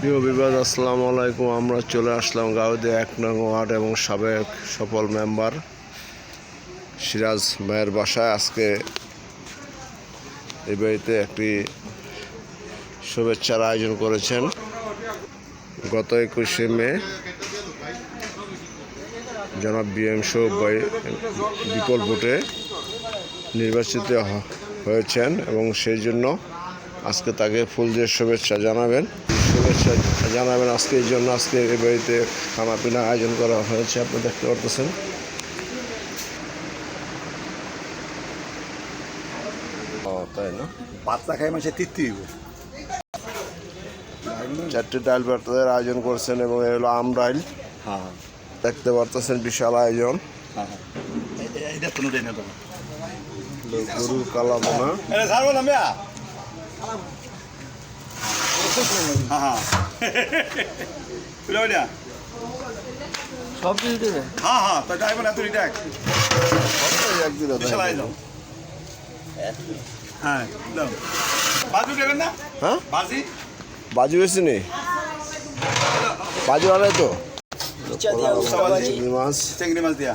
প্রিয় বিবাদ আসসালামু আলাইকুম। আমরা চলে আসলাম গাউদে এক নং ওয়ার্ড এবং সাবেক সফল মেম্বার সিরাজ মায়ের বাসায়। আজকে এই বাড়িতে একটি শুভেচ্ছার আয়োজন করেছেন গত একুশে মে। জনাব বিএম শোভ বিপুল ভোটে নির্বাচিত হয়েছেন এবং সেই জন্য আজকে তাকে ফুল দিয়ে শুভেচ্ছা জানাবেন। শুভেচ্ছা জানাবেন আজকে এই জন্য আজকে এই বাড়িতে খানা পিনা আয়োজন করা হয়েছে আপনি দেখতে পারতেছেন। ও তাই না? পাতলা খাই মানুষের তৃপ্তি হইব। চারটি ডাইল ভর্তাদের আয়োজন করছেন এবং এ হলো আমরাইল হ্যাঁ হ্যাঁ। দেখতে পারতেছেন বিশাল আয়োজন। হ্যাঁ হ্যাঁ। গরুর কালা বোনা হ্যাঁ হ্যাঁ বুঝলো না সব কিছু দেবে হ্যাঁ হ্যাঁ তা হ্যাঁ। বাজু দেবেন না? হ্যাঁ? বাজি? আড়াই তো? চিংড়ি চিংড়ি মাছ চিংড়ি মাছ দিয়া।